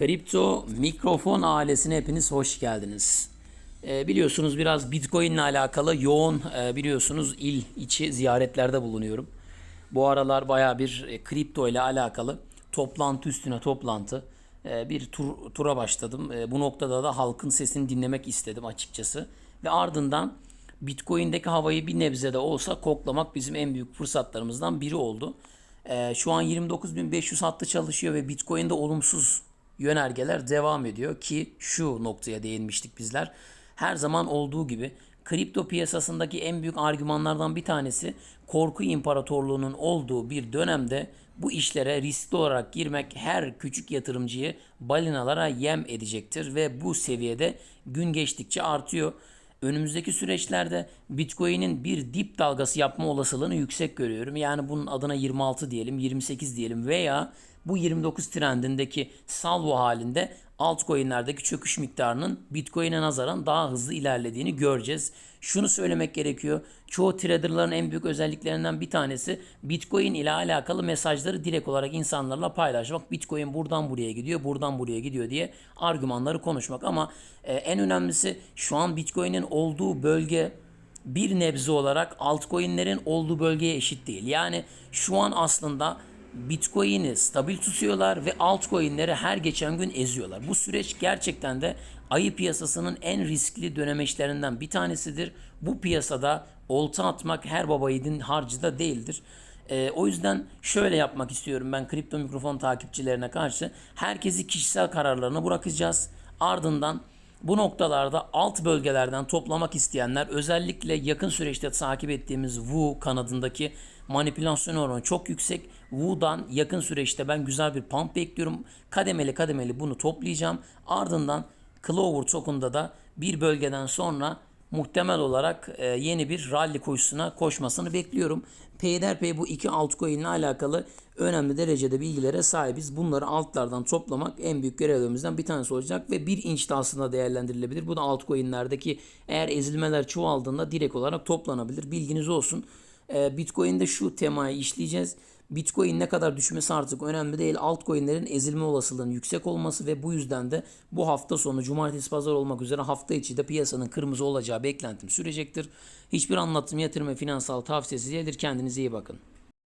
Kripto mikrofon ailesine hepiniz hoş geldiniz. Ee, biliyorsunuz biraz Bitcoin ile alakalı yoğun e, biliyorsunuz il içi ziyaretlerde bulunuyorum. Bu aralar baya bir e, kripto ile alakalı toplantı üstüne toplantı e, bir tur, tura başladım. E, bu noktada da halkın sesini dinlemek istedim açıkçası. Ve ardından Bitcoin'deki havayı bir nebze de olsa koklamak bizim en büyük fırsatlarımızdan biri oldu. E, şu an 29.500 hattı çalışıyor ve Bitcoin'de olumsuz yönergeler devam ediyor ki şu noktaya değinmiştik bizler. Her zaman olduğu gibi kripto piyasasındaki en büyük argümanlardan bir tanesi korku imparatorluğunun olduğu bir dönemde bu işlere riskli olarak girmek her küçük yatırımcıyı balinalara yem edecektir ve bu seviyede gün geçtikçe artıyor. Önümüzdeki süreçlerde Bitcoin'in bir dip dalgası yapma olasılığını yüksek görüyorum. Yani bunun adına 26 diyelim, 28 diyelim veya bu 29 trendindeki salvo halinde altcoin'lerdeki çöküş miktarının Bitcoin'e nazaran daha hızlı ilerlediğini göreceğiz. Şunu söylemek gerekiyor. Çoğu traderların en büyük özelliklerinden bir tanesi Bitcoin ile alakalı mesajları direkt olarak insanlarla paylaşmak. Bitcoin buradan buraya gidiyor, buradan buraya gidiyor diye argümanları konuşmak. Ama e, en önemlisi şu an Bitcoin'in olduğu bölge bir nebze olarak altcoin'lerin olduğu bölgeye eşit değil. Yani şu an aslında Bitcoin'i stabil tutuyorlar ve altcoin'leri her geçen gün eziyorlar. Bu süreç gerçekten de ayı piyasasının en riskli dönemeçlerinden bir tanesidir. Bu piyasada olta atmak her baba yiğidin harcı da değildir. Ee, o yüzden şöyle yapmak istiyorum ben kripto mikrofon takipçilerine karşı. Herkesi kişisel kararlarına bırakacağız. Ardından bu noktalarda alt bölgelerden toplamak isteyenler özellikle yakın süreçte takip ettiğimiz Wu kanadındaki manipülasyon oranı çok yüksek. Wu'dan yakın süreçte ben güzel bir pump bekliyorum. Kademeli kademeli bunu toplayacağım. Ardından Clover token'da da bir bölgeden sonra muhtemel olarak e, yeni bir rally koşusuna koşmasını bekliyorum. Peyderpey bu iki altcoin ile alakalı önemli derecede bilgilere sahibiz. Bunları altlardan toplamak en büyük görevlerimizden bir tanesi olacak ve bir inç de aslında değerlendirilebilir. Bu da altcoin'lerdeki eğer ezilmeler çoğaldığında direkt olarak toplanabilir. Bilginiz olsun. E, Bitcoin'de şu temayı işleyeceğiz. Bitcoin ne kadar düşmesi artık önemli değil. Altcoin'lerin ezilme olasılığının yüksek olması ve bu yüzden de bu hafta sonu cumartesi pazar olmak üzere hafta içi de piyasanın kırmızı olacağı beklentim sürecektir. Hiçbir anlatım yatırım ve finansal tavsiyesi değildir. Kendinize iyi bakın.